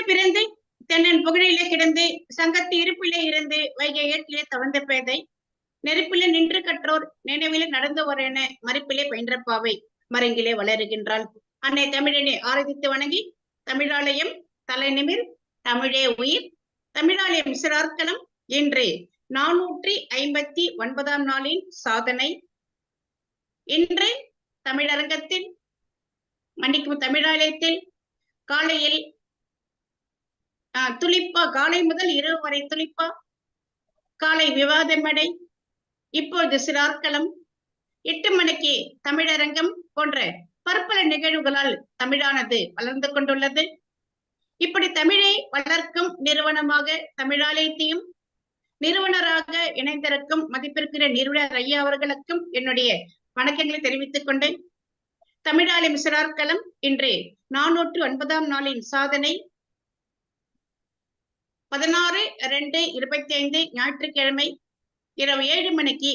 தென்னிலே பிறந்து தென்னன் புகழிலே கிடந்து சங்கத்து இருப்பிலே இருந்து வைகை ஏற்றிலே தவழ்ந்த பேதை நெருப்பிலே நின்று கற்றோர் நினைவிலே நடந்தவர் என மறுப்பிலே பயின்ற பாவை மரங்கிலே வளருகின்றாள். அன்னை தமிழனை ஆராதித்து வணங்கி தமிழாலயம் தலைநிமிர் தமிழே உயிர் தமிழாலயம் சிறார்த்தலம் இன்று நானூற்றி ஐம்பத்தி ஒன்பதாம் நாளின் சாதனை. இன்று தமிழரங்கத்தில் மன்னிக்கும் தமிழாலயத்தில் காலையில் துளிப்பா காலை முதல் இரவு வரை துளிப்பா. காலை விவாத மேடை இப்பொழுது சிறார்க்களம் எட்டு மணிக்கு தமிழரங்கம் போன்ற பற்பல நிகழ்வுகளால் தமிழானது வளர்ந்து கொண்டுள்ளது. இப்படி தமிழை வளர்க்கும் நிறுவனமாக தமிழாலயத்தையும் நிறுவனராக இணைந்திருக்கும் மதிப்பிற்கிற நிறுவனர் ஐயா அவர்களுக்கும் என்னுடைய வணக்கங்களை தெரிவித்துக் கொண்டு தமிழாலயம் சிறார்க்களம் இன்று நானூற்று ஒன்பதாம் நாளின் சாதனை பதினாறு ரெண்டு இருபத்தி ஐந்து ஞாயிற்றுக்கிழமை இரவு ஏழு மணிக்கு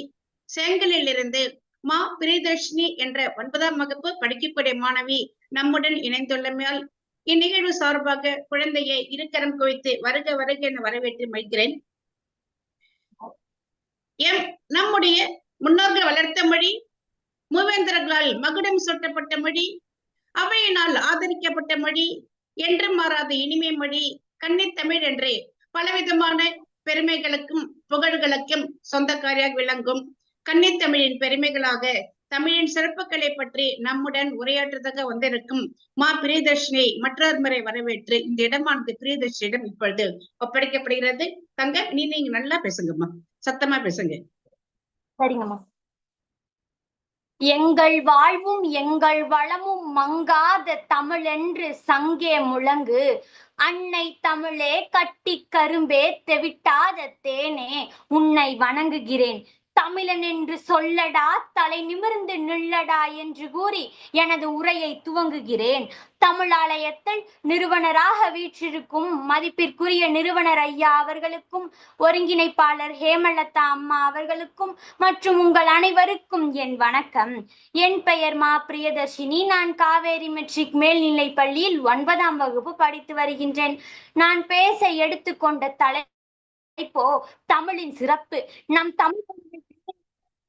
செங்கலில் இருந்து மா பிரியதர்ஷினி என்ற ஒன்பதாம் வகுப்பு படிக்கக்கூடிய மாணவி நம்முடன் இணைந்துள்ளமையால் இந்நிகழ்வு சார்பாக குழந்தையை இருக்கரம் குவித்து வருக வருக என வரவேற்று மகிழ்கிறேன். எம் நம்முடைய முன்னோர்கள் வளர்த்த மொழி மூவேந்தர்களால் மகுடம் சூட்டப்பட்ட மொழி அவையினால் ஆதரிக்கப்பட்ட மொழி என்றும் மாறாத இனிமை மொழி கன்னித்தமிழ் என்றே பலவிதமான பெருமைகளுக்கும் புகழ்களுக்கும் சொந்தக்காரியாக விளங்கும் கன்னித்தமிழின் பெருமைகளாக தமிழின் சிறப்புகளை பற்றி நம்முடன் உரையாற்றுதாக வந்திருக்கும் மா பிரியதர்ஷினியை மற்றொரு முறை வரவேற்று இந்த இடமானது பிரியதர்ஷினியிடம் இப்பொழுது ஒப்படைக்கப்படுகிறது. தங்க நீ நீங்க நல்லா பேசுங்கம்மா. சத்தமா பேசுங்க. சரிங்கம்மா. எங்கள் வாழ்வும் எங்கள் வளமும் மங்காத தமிழென்று சங்கே முழங்கு. அன்னை தமிழே கட்டி கரும்பே தெவிட்டாத தேனே உன்னை வணங்குகிறேன். தமிழன் என்று சொல்லடா தலை நிமிர்ந்து நில்லடா என்று கூறி எனது உரையை துவங்குகிறேன். தமிழாலயத்தில் நிறுவனராக வீற்றிருக்கும் மதிப்பிற்குரிய நிறுவனர் ஐயா அவர்களுக்கும் ஒருங்கிணைப்பாளர் ஹேமலதா அம்மா அவர்களுக்கும் மற்றும் உங்கள் அனைவருக்கும் என் வணக்கம். என் பெயர் மா பிரியதர்ஷினி. நான் காவேரி மெட்ரிக் மேல்நிலை பள்ளியில் ஒன்பதாம் வகுப்பு படித்து வருகின்றேன். நான் பேச எடுத்துக்கொண்ட தலைப்போ தமிழின் சிறப்பு. நம் தமிழ்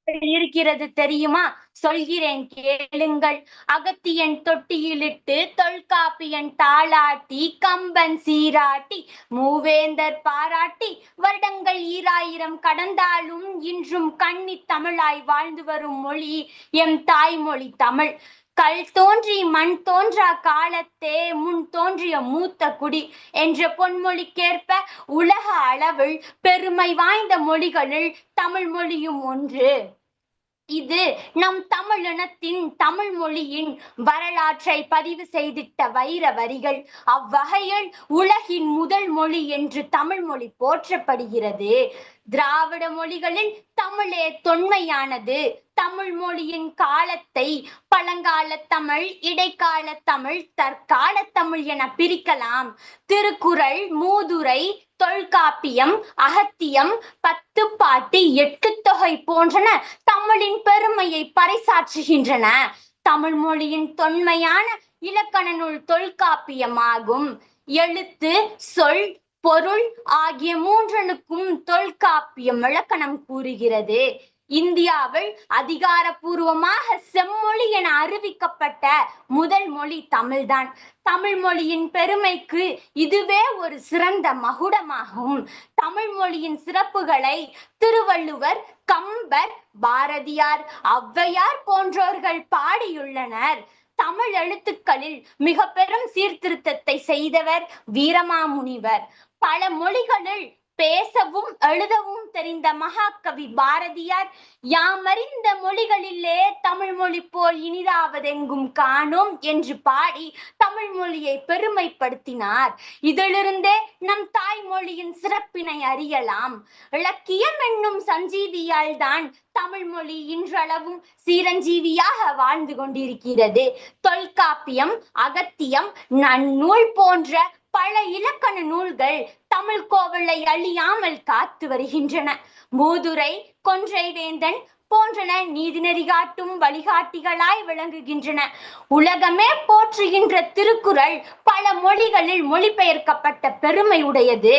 இருக்கிறது தெரியுமா? சொல்கிறேன் கேளுங்கள். அகத்தியன் தொட்டியிலிட்டு தொல்காப்பியன் தாளாட்டி கம்பன் சீராட்டி மூவேந்தர் பாராட்டி வருடங்கள் ஈராயிரம் கடந்தாலும் இன்றும் கண்ணி தமிழாய் வாழ்ந்து வரும் மொழி எம் தாய்மொழி தமிழ். கல் தோன்றி மண் தோன்றா காலத்தே முன் தோன்றிய மூத்த குடி என்ற பொன்மொழிக்கேற்ப உலக அளவில் பெருமை வாய்ந்த மொழிகளில் தமிழ் மொழியும் ஒன்று. இது நம் தமிழினத்தின் தமிழ் மொழியின் வரலாற்றை பதிவு செய்திட்ட வைர வரிகள். அவ்வகையில் உலகின் முதல் மொழி என்று தமிழ் மொழி போற்றப்படுகிறது. திராவிட மொழிகளில் தமிழே தொன்மையானது. தமிழ் மொழியின் காலத்தை பழங்கால தமிழ் இடைக்கால தமிழ் தற்கால தமிழ் என பிரிக்கலாம். திருக்குறள் மூதுரை தொல்காப்பியம் அகத்தியம் பத்து பாட்டு எட்டு தொகை போன்றன தமிழின் பெருமையை பறைசாற்றுகின்றன. தமிழ் மொழியின் தொன்மையான இலக்கண நூல் தொல்காப்பியமாகும். எழுத்து சொல் பொருள் ஆகிய மூன்றனுக்கும் தொல்காப்பியம் இலக்கணம் கூறுகிறது. இந்தியாவில் அதிகாரப்பூர்வமாக செம்மொழி என அறிவிக்கப்பட்ட முதல் மொழி தமிழ்தான். தமிழ் மொழியின் பெருமைக்கு இதுவே ஒரு சிறந்த மகுடமாகும். தமிழ் மொழியின் சிறப்புகளை திருவள்ளுவர் கம்பர் பாரதியார் ஔவையார் போன்றோர்கள் பாடியுள்ளனர். தமிழ் எழுத்துக்களில் மிக பெரும் சீர்திருத்தத்தை செய்தவர் வீரமாமுனிவர். பல மொழிகளில் பேசவும் எழுதவும் தெரிந்த மகாகவி பாரதியார் யாமறிந்த மொழிகளிலே தமிழ் மொழி போல் இனிதாவதெங்கும் காணோம் என்று பாடி தமிழ் மொழியை பெருமைப்படுத்தினார். இதிலிருந்தே நம் தாய்மொழியின் சிறப்பினை அறியலாம். இலக்கியம் என்னும் சஞ்சீவியால் தான் தமிழ் மொழி இன்றளவும் சீரஞ்சீவியாக வாழ்ந்து கொண்டிருக்கிறது. தொல்காப்பியம் அகத்தியம் நன்னூல் போன்ற பல இலக்கண நூல்கள் தமிழ் கோவிலை அழியாமல் காத்து வருகின்றன. மூதுரை கொன்றை வேந்தன் போன்றன நீதிநெறி காட்டும் வழிகாட்டிகளாய் விளங்குகின்றன. உலகமே போற்றுகின்ற திருக்குறள் பல மொழிகளில் மொழிபெயர்க்கப்பட்ட பெருமை உடையது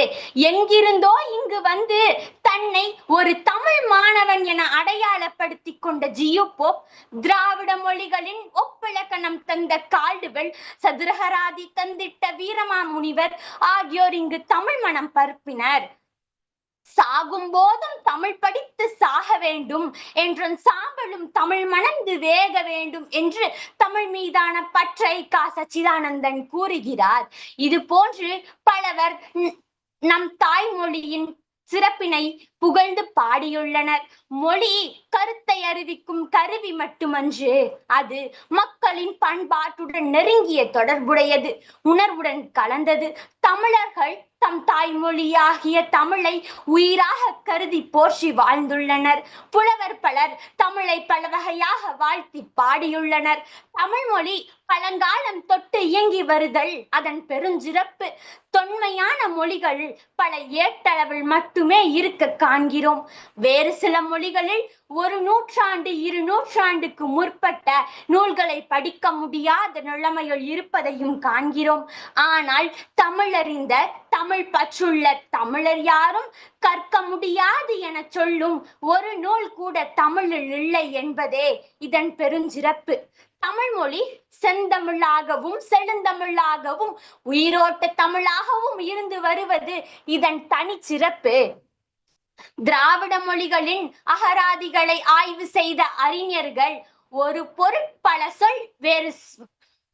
எங்கிருந்தோ இங்கு வந்து தன்னை ஒரு தமிழ் மாணவன் என அடையாளப்படுத்தி கொண்ட ஜியு போப் திராவிட மொழிகளின் ஒப்பிலக்கணம் தந்த கால்டுவெல் சதுரகராதி தந்திட்ட வீரமாமுனிவர் ஆகியோர் இங்கு தமிழ் மனம் பரப்பினர். சாகும் போதும் தமிழ் படித்து சாக வேண்டும் என்றும் சாம்பலும் தமிழ் மணந்து வேக வேண்டும் என்று தமிழ் மீதான பற்றை கா சச்சிதானந்தன் கூறுகிறார். இது போன்று பலவர் நம் தாய்மொழியின் சிறப்பினை புகழ்ந்து பாடியுள்ளனர். மொழி கருத்தை அறிவிக்கும் கருவி மட்டுமன்று அது மக்களின் பண்பாட்டுடன் நெருங்கிய தொடர்புடையது. உணர்வுடன் கலந்தது. தமிழர்கள் தம் தாய்மொழியாகிய தமிழை உயிராக கருதி போற்றி வாழ்ந்துள்ளனர். புலவர் பலர் தமிழை பல வகையாக வாழ்த்தி பாடியுள்ளனர். தமிழ் மொழி பழங்காலம் தொட்டு இயங்கி வருதல். அதன் பெருஞ்சிறப்பு தொன்மையான மொழிகள் பல ஏட்டளவில் மட்டுமே இருக்க காண்கிறோம். வேறு சில மொழிகளில் ஒரு நூற்றாண்டு இரு நூற்றாண்டுக்கு முற்பட்ட நூல்களை படிக்க முடியாத நிலைமையில் இருப்பதையும் காண்கிறோம். ஆனால் தமிழறிந்த தமிழ் பற்றுள்ள தமிழர் யாரும் கற்க முடியாது என சொல்லும் ஒரு நூல் கூட தமிழில் இல்லை என்பதே இதன் பெருஞ்சிறப்பு. தமிழ் மொழி செந்தமிழாகவும் செழுந்தமிழாகவும் உயிரோட்ட தமிழாகவும் இருந்து வருவது இதன் தனிச்சிறப்பு திராவிட மொழிகளின் அகராதிகளை ஆய்வு செய்த அறிஞர்கள் ஒரு பொருட்பல சொல் வேறு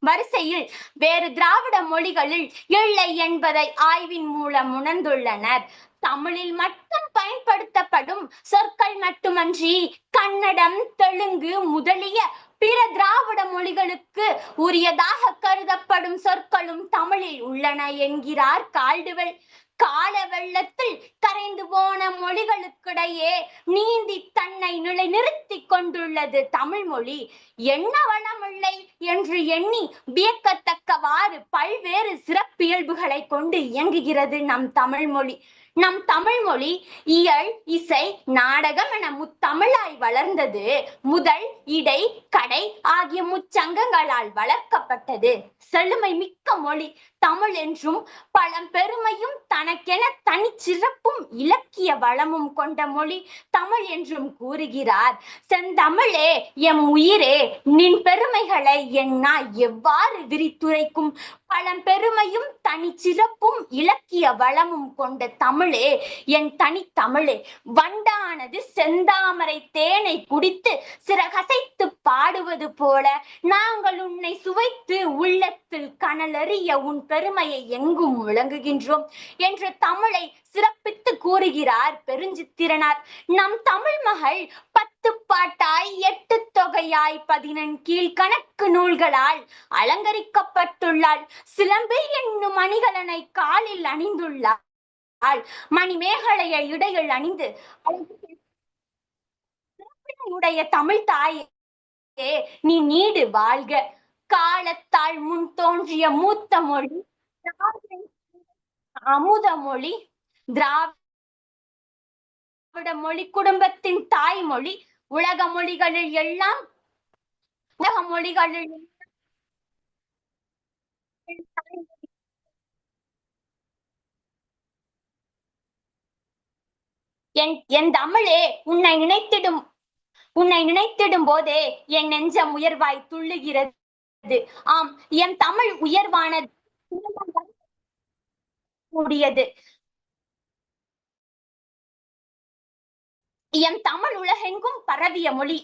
வரிசையில் வேறு திராவிட மொழிகளில் இல்லை என்பதை ஆய்வின் மூலம் உணர்ந்துள்ளனர். தமிழில் மட்டும் பயன்படுத்தப்படும் சொற்கள் மட்டுமன்றி கன்னடம் தெலுங்கு முதலிய பிற திராவிட மொழிகளுக்கு உரியதாக கருதப்படும் சொற்களும் தமிழில் உள்ளன என்கிறார் கால்டுவெல். கால வெள்ளத்தில் கரைந்து போன மொழிகளுக்கிடையே நீந்தி தன்னை நிலைநிறுத்தி கொண்டுள்ளது தமிழ் மொழி. என்ன வளமில்லை என்று எண்ணி வியக்கத்தக்கவாறு பல்வேறு சிறப்பியல்புகளை கொண்டு இயங்குகிறது நம் தமிழ் மொழி. நம் தமிழ் மொழி இயல் இசை நாடகம் என முத்தமிழாய் வளர்ந்தது. முதல் இடை கடை ஆகிய முச்சங்கங்களால் வளர்க்கப்பட்டது. செழுமை மிக்க மொழி தமிழ் என்றும் பழம்பெருமையும் தனக்கென தனிச்சிறப்பும் இலக்கிய வளமும் கொண்ட மொழி தமிழ் என்றும் கூறுகிறார். செந்தமிழே எம் உயிரே நின் பெருமைகளை என்னா எவ்வாறு விரித்துரைக்கும்? பழம்பெருமையும் தனிச்சிறப்பும் இலக்கிய வளமும் கொண்ட தமிழே என் தனித்தமிழே வண்டானது செந்தாமரை தேனை குடித்து சிறகசைத்து பாடுவது போல நாங்கள் உன்னை சுவைத்து உள்ளத்தில் கனலறிய உன் பெருமையை எங்கும் விளங்குகின்றோம் என்று தமிழை சிறப்பித்து கூறுகிறார் பெருஞ்சித்திரனார். நம் தமிழ் மகள் பத்து பாட்டாய் எட்டு தொகையாய் பதினெண் கீழ்கணக்கு நூல்களால் அலங்கரிக்கப்பட்டுள்ளாள். சிலம்பு என்னும் அணிகலனை காலில் அணிந்துள்ளாள். மணிமேகலையை இடையில் அணிந்து உடைய தமிழ் தாயே நீ நீடு வாழ்க. காலத்தால் முன் தோன்றிய மூத்த மொழி அமுத மொழி திராவிட மொழி குடும்பத்தின் தாய்மொழி உலக மொழிகளில் எல்லாம் உலக மொழிகளில் என் என் தமிழே உன்னை நினைத்திடும் உன்னை நினைத்திடும் போதே என் நெஞ்சம் உயர்வாய் துள்ளுகிறது. ஆம் என் தமிழ் உயர்வானது கூடியது. என் தமிழ் உலகெங்கும் பரவிய மொழி.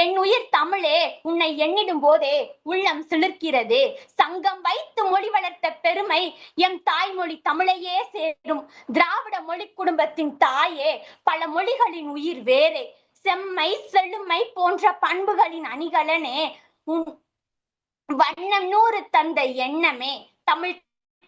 என் உயிர் தமிழே உன்னை எண்ணிடும் போதே உள்ளம் சிலிர்க்கிறது. சங்கம் வைத்து மொழி வளர்த்த பெருமை எம் தாய்மொழி தமிழையே சேரும். திராவிட மொழி குடும்பத்தின் தாயே பல மொழிகளின் உயிர் வேறே. செம்மை செழுமை போன்ற பண்புகளின் அணிகலனே உன் வண்ணம் நூறு தந்த எண்ணமே. தமிழ்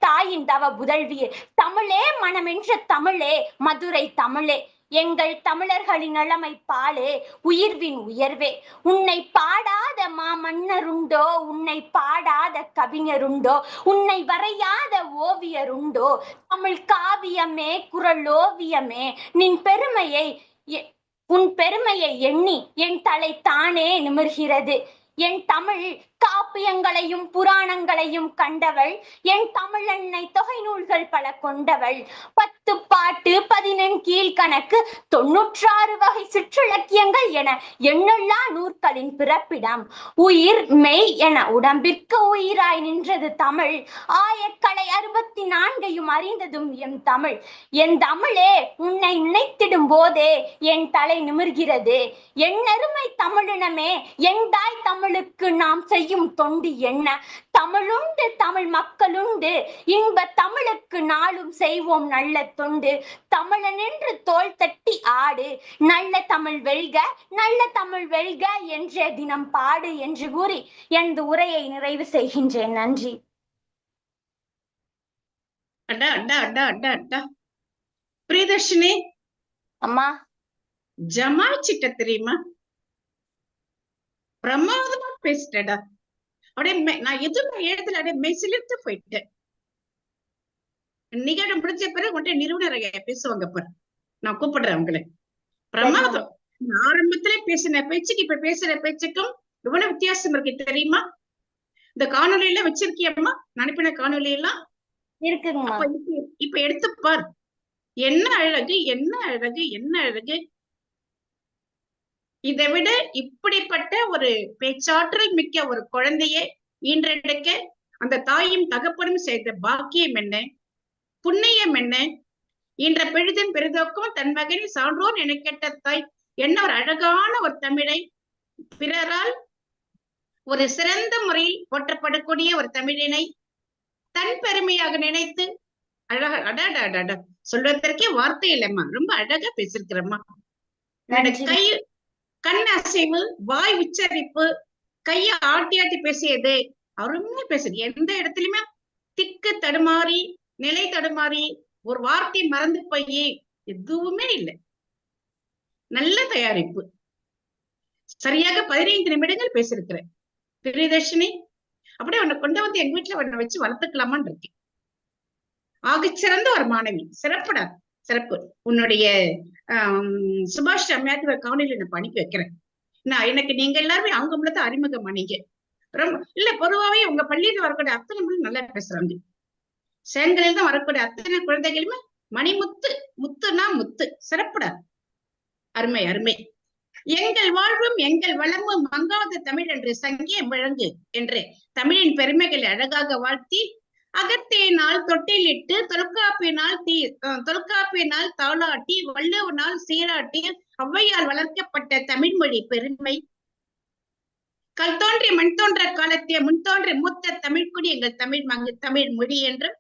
தாயின் தவ புதல்வியே. தமிழே மனமென்ற தமிழே மதுரை தமிழே. எங்கள் தமிழர்களின் நலமை பாலே உயிர்வின் உயர்வே. உன்னை பாடாத மாமன்னருண்டோ உன்னை பாடாத கவிஞருண்டோ உன்னை வரையாத ஓவியருண்டோ தமிழ் காவியமே குரலோவியமே நின் பெருமையை எ- உன் பெருமையை எண்ணி என் தலை தானே நிமிர்கிறது. என் தமிழ் காப்பியங்களையும் புராணங்களையும் கண்டவள். என் தமிழன்னை தொகை நூல்கள் பல கொண்டவள். பத்து பாட்டு பதினெண் கீழ்கணக்கு தொன்னூற்றாறு வகை சிற்றிலக்கியங்கள் என எண்ணில்லா நூற்களின் பிறப்பிடம். உயிர் மெய் என உடம்பிற்கு உயிராய் நின்றது தமிழ். ஆயக்கலை அறுபத்தி நான்கையும் அறிந்ததும் என் தமிழ். என் தமிழே உன்னை நினைத்திடும் போதே என் தலை நிமிர்கிறது. என் அருமை தமிழினமே என் தாய் தமிழுக்கு நாம் செய்யும் தொண்டு என்ன? தமிழுண்டு தமிழ் மக்களுண்டு. இன்ப தமிழுக்கு நாளும் செய்வோம் நல்ல தொண்டு. தமிழன் என்று தோள் தட்டி ஆடு. நல்ல தமிழ் வெல்க நல்ல தமிழ் வெல்க என்ற தினம் பாடு என்று கூறி எனது உரையை நிறைவு செய்கின்றேன். நன்றி. அடா அடா அடா அடா அடா பிரியதர்ஷினி. அம்மா. ஜமாச்சிட்ட தெரியுமா? பிரமாதமா பேசிட்டடா. அப்படியே நான் எதுவுமே எழுதல அப்படியே மெசிலிட்டு போயிட்டேன். நிகழ்வு முடிஞ்ச பிறகு உன்கிட்ட நிறுவனர் பேசுவாங்க பாரு நான் கூப்பிடுறேன் உங்களை. பிரமாதம். ஆரம்பத்திலே பேசின பேச்சுக்கு இப்ப பேசுற பேச்சுக்கும் எவ்வளவு வித்தியாசம் இருக்கு தெரியுமா? இந்த காணொளி எல்லாம் வச்சிருக்கியம்மா? நான் அனுப்பின காணொளி எல்லாம் இப்ப எடுத்து பார். என்ன அழகு என்ன அழகு என்ன அழகு? இதை விட இப்படிப்பட்ட ஒரு பேச்சாற்றல் மிக்க ஒரு குழந்தையை ஈன்றெடுக்க அந்த தாயும் தகப்பனும் செய்த பாக்கியம் என்ன? புண்ணியம் என்ன? இன்ற பெரிதும் பெரிதோக்கும் தன் மகனை சான்றோர் என கேட்ட தாய் என்ன ஒரு அழகான ஒரு தமிழை? பிறரால் ஒரு சிறந்த முறையில் போற்றப்படக்கூடிய ஒரு தமிழினை தன் பெருமையாக நினைத்து அழகா அடாடா அடாடா சொல்வதற்கே வார்த்தை இல்லைம்மா. ரொம்ப அழகா பேசிருக்கிறம்மா நன்றி. கை கண் அசைவு வாய் உச்சரிப்பு கைய ஆட்டி ஆட்டி பேசியது அருமையா பேசுது. எந்த இடத்துலயுமே திக்கு தடுமாறி நிலை தடுமாறி ஒரு வார்த்தை மறந்து போய் எதுவுமே இல்லை. நல்ல தயாரிப்பு. சரியாக பதினைந்து நிமிடங்கள் பேசியிருக்கிறேன். பிரியதர்ஷினி அப்படியே உன்னை கொண்டு வந்து எங்க வீட்டுல உன்னை வச்சு வளர்த்துக்கலாமான்னு இருக்கேன். ஆகச்சிறந்த ஒரு மாணவி. சிறப்புடா. சிறப்பு. உன்னுடைய சுபாஷ் அம்மையாத்து காணொலி நான் படிக்க வைக்கிறேன். நான் எனக்கு நீங்க எல்லாருமே அவங்க மூலத்தை அறிமுகம் பண்ணீங்க ரொம்ப இல்ல பொதுவாவே உங்க பள்ளியில வரக்கூடிய அத்தனை பிள்ளைங்க நல்லா பேசுறாங்க. சேங்கலில் தான் வரக்கூடிய அத்தனை குழந்தைகளுமே மணிமுத்து முத்துனா முத்து சிறப்புடா. அருமை அருமை. எங்கள் வாழ்வும் எங்கள் வளமும் மங்காத தமிழ் என்று சங்கே முழங்கு என்று தமிழின் பெருமைகளை அழகாக வாழ்த்தி அகத்தேனால் தொட்டிலிட்டு தொல்காப்பினால் தீ தொல்காப்பியனால் தாளாட்டி வள்ளுவனால் சீராட்டி ஔவையால் வளர்க்கப்பட்ட தமிழ்மொழி பெருமை. கல் தோன்றி மண் தோன்ற காலத்திய முன் தோன்றி மூத்த தமிழ்குடி எங்கள் தமிழ் மங்கு தமிழ் மொழி என்றும்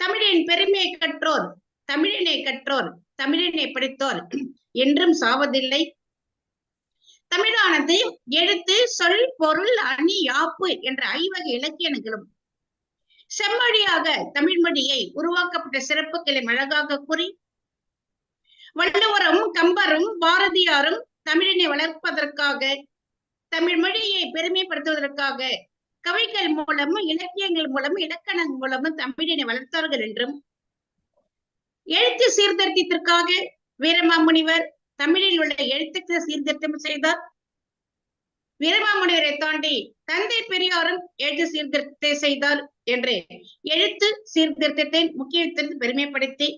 தமிழின் பெருமையை கற்றோர் தமிழினை கற்றோர் தமிழினை படித்தோர் என்றும் சாவதில்லை. தமிழானது எழுத்து சொல் பொருள் அணி யாப்பு என்ற ஐவகை இலக்கியங்களும் செம்மொழியாக தமிழ் மொழியை உருவாக்கப்பட்ட சிறப்புகளை அழகாக கூறி வள்ளுவரும் கம்பரும் பாரதியாரும் தமிழினை வளர்ப்பதற்காக தமிழ் மொழியை பெருமைப்படுத்துவதற்காக கவிகள் மூலமும் இலக்கியங்கள் மூலமும் இலக்கணங்கள் மூலமும் தமிழினை வளர்த்தார்கள் என்றும் எழுத்து சீர்திருத்தத்திற்காக வீரமாமுனிவர் தமிழில் உள்ள எழுத்துக்களை சீர்திருத்தம் செய்தார். வீரமாமுனிவரை தாண்டி தந்தை பெரியாரும் எழுத்து சீர்திருத்தத்தை செய்தார் என்று எழுத்து சீர்திருத்தத்தை முக்கியத்திற்கு பெருமைப்படுத்தி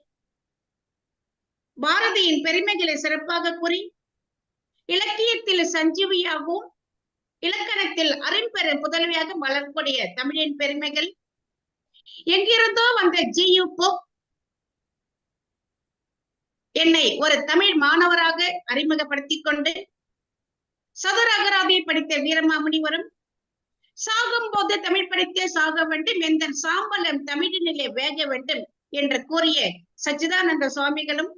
பாரதியின் பெருமைகளை சிறப்பாக கூறி இலக்கியத்தில் சஞ்சீவியாகவும் இலக்கணத்தில் அரும்பெற புதல்வியாக வளரக்கூடிய தமிழின் பெருமைகள். எங்கிருந்தோ வந்த ஜியு போப் என்னை ஒரு தமிழ் மாணவராக அறிமுகப்படுத்திக் கொண்டு சதுர அகராதியை படித்த வீரமாமுனிவரும் சாகும் போது தமிழ் படித்தே சாக வேண்டும். எந்த சாம்பலம் தமிழினிலே வேக வேண்டும் என்று கூறிய சச்சிதானந்த சுவாமிகளும்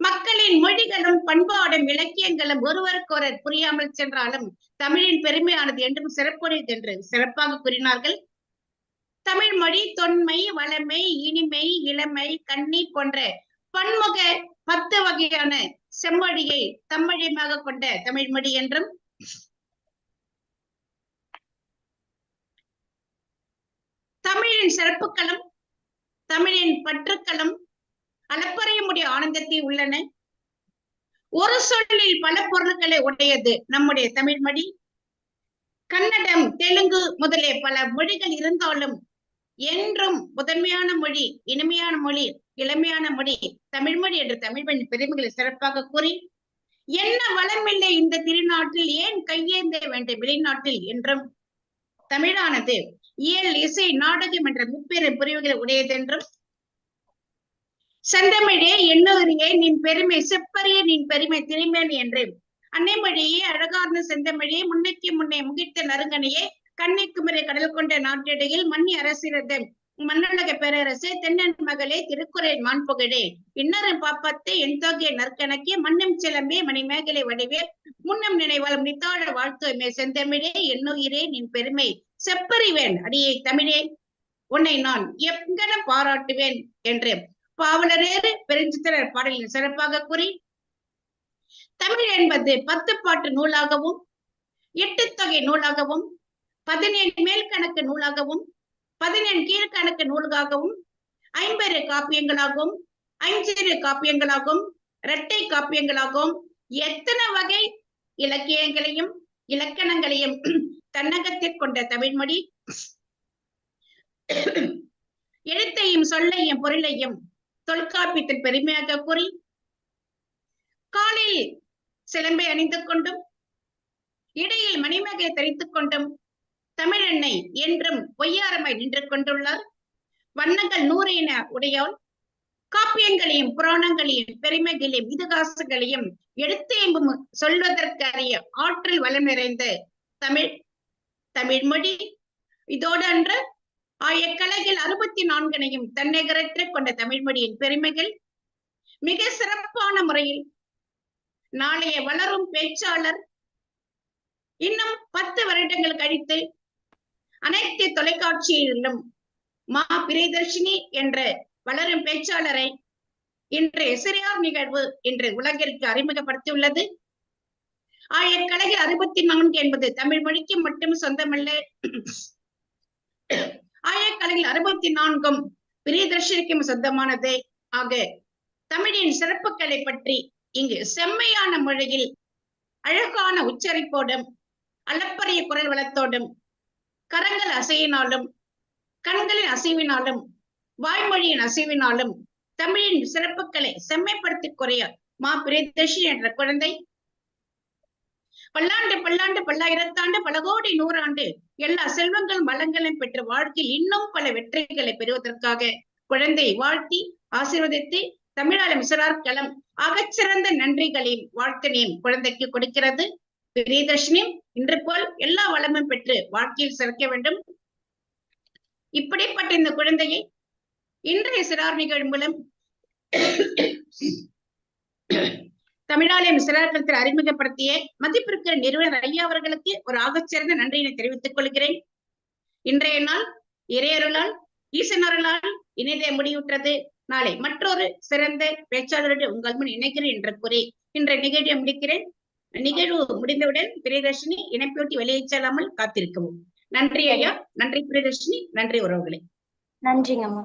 மக்களின் மொழிகளும் பண்பாடும் இலக்கியங்களும் ஒருவருக்கொருவர் புரியாமல் சென்றாலும் தமிழின் பெருமையானது என்றும் சிறப்புடையது என்று சிறப்பாக கூறினார்கள். தமிழ் மொழி தொன்மை வளமை இனிமை இளமை கண்ணி போன்ற பன்முக பத்து வகையான செம்மொழியை தம்மொழியமாக கொண்ட தமிழ் மொழி என்றும் தமிழின் சிறப்புகளும் தமிழின் பற்றுக்களும் அளப்பறைய முடிய ஆனந்தத்தை உள்ளன. ஒரு சொல்லில் பல பொருட்களை உடையது நம்முடைய தமிழ் மொழி. கன்னடம் தெலுங்கு முதலிய பல மொழிகள் இருந்தாலும் என்றும் முதன்மையான மொழி இனிமையான மொழி இளமையான மொழி தமிழ் மொழி என்று தமிழ் மொழி பெருமைகளை சிறப்பாக கூறி என்ன வளமில்லை இந்த திருநாட்டில் ஏன் கையேந்த வேண்டும் வெளிநாட்டில் என்றும் தமிழானது இயல் இசை நாடகம் என்ற முப்பெரும் பிரிவுகளை உடையதென்றும் செந்தமிழே எண்ணூரியே நின் பெருமை செப்பறிய நின் பெருமை திருமேனி என்று அன்னை மொழியே அழகார்ந்த செந்தமிழே முன்னைக்கு முன்னே முகித்த நறுங்கனையே கன்னிக்குமரை கடல் கொண்ட நாட்டிடையில் மன்னி அரசிரத. மன்னழக பேரரசே தென்னன் மகளே திருக்குறள் மான்புகழே இன்னரும் பாப்பத்தை என் தொகையை நற்கணக்கே மன்னம் சிலம்பே மணிமேகலை வடிவே. முன்னம் நினைவால் நித்தாழ வாழ்த்துமே செந்தமிழே என்னுயிரே நின் பெருமை. செப்பறிவேன் அடியை தமிழே உன்னை நான் எங்கன பாராட்டுவேன் என்று. பாவலரேறு பெருஞ்சித்திரர் பாடலில் சிறப்பாக கூறி தமிழ் என்பது பத்து பாட்டு நூலாகவும் எட்டு தொகை நூலாகவும் பதினேழு மேல் கணக்கு நூலாகவும் பதினேழு கீழ்கணக்கு நூல்களாகவும் ஐம்பது காப்பியங்களாகவும் ஐஞ்சிறு காப்பியங்களாகவும் இரட்டை காப்பியங்களாகவும் எத்தனை வகை இலக்கியங்களையும் இலக்கணங்களையும் தன்னகத்தில் கொண்ட தமிழ்மொழி? எழுத்தையும் சொல்லையும் பொருளையும் தொல்காப்பியத்தின் பெருமையாக கூறி காலில் சிலம்பை அணிந்து கொண்டும் இடையில் மணிமகை தரித்துக் கொண்டும் தமிழெண்ணை என்றும் பொய்யாரமாய் நின்று கொண்டுள்ளார். வண்ணங்கள் நூறு என உடையவள் காப்பியங்களையும் புராணங்களையும் பெருமைகளையும் இதிகாசங்களையும் எடுத்தேம்பும் சொல்வதற்கறிய ஆற்றல் வளம் நிறைந்த தமிழ் தமிழ்மொழி இதோடன்று இதோடு அன்று அறுபத்தி நான்கனையும் தன்னிகரற்ற கொண்ட தமிழ்மொழியின் பெருமைகள். மிக சிறப்பான முறையில் நாளைய வளரும் பேச்சாளர். இன்னும் பத்து வருடங்கள் கழித்து அனைத்து தொலைக்காட்சியிலும் மா பிரியதர்ஷினி என்ற வளரும் பேச்சாளரை இன்று சிறியார் நிகழ்வு இன்று உலகிற்கு அறிமுகப்படுத்தியுள்ளது. ஆயக்கலையில் அறுபத்தி நான்கு என்பது தமிழ் மொழிக்கு மட்டும் சொந்தமல்ல. ஆயக்கலையில் அறுபத்தி நான்கும் பிரியதர்ஷினிக்கும் சொந்தமானது. ஆக தமிழின் சிறப்புகளை பற்றி இங்கு செம்மையான மொழியில் அழகான உச்சரிப்போடும் அளப்பரிய குரல் வளத்தோடும் கரங்கள் அசையினாலும் கண்களின் அசைவினாலும் வாய்மொழியின் அசைவினாலும் தமிழின் சிறப்புகளை செம்மைப்படுத்தி குறைய மா பிரியதர்ஷி என்ற குழந்தை பல்லாண்டு பல்லாண்டு பல்லாயிரத்தாண்டு பல கோடி நூறாண்டு எல்லா செல்வங்களும் வளங்களும் பெற்ற வாழ்க்கையில் இன்னும் பல வெற்றிகளை பெறுவதற்காக குழந்தை வாழ்த்தி ஆசீர்வதித்து தமிழாளம் சிறார் களம் ஆகச்சிறந்த நன்றிகளையும் வாழ்த்தினையும் குழந்தைக்கு கொடுக்கிறது. பிரியதர்ஷினி இன்று போல் எல்லா வளமும் பெற்று வாழ்க்கையில் சிறக்க வேண்டும். இப்படிப்பட்ட இந்த குழந்தையை இன்றைய சிறார் நிகழ்வு மூலம் தமிழாலயம் சிறார்களத்தில் அறிமுகப்படுத்திய மதிப்பிற்கிற நிறுவனர் ஐயா அவர்களுக்கு ஒரு ஆகச்சிறந்த நன்றியினை தெரிவித்துக் கொள்கிறேன். இன்றைய நாள் இறையருளால் ஈசனருளால் இணைதே முடிவுற்றது. நாளை மற்றொரு சிறந்த பேச்சாளருடன் உங்கள் முன் இணைக்கிறேன் என்று கூறி இன்றைய நிகழ்ச்சியை முடிக்கிறேன். நிகழ்வு முடிந்தவுடன் பிரியதர்ஷினி இணைப்பூட்டி வெளியே செல்லாமல் காத்திருக்கவும். நன்றி ஐயா. நன்றி பிரியதர்ஷினி. நன்றி உறவுகளே. நன்றிங்கம்மா.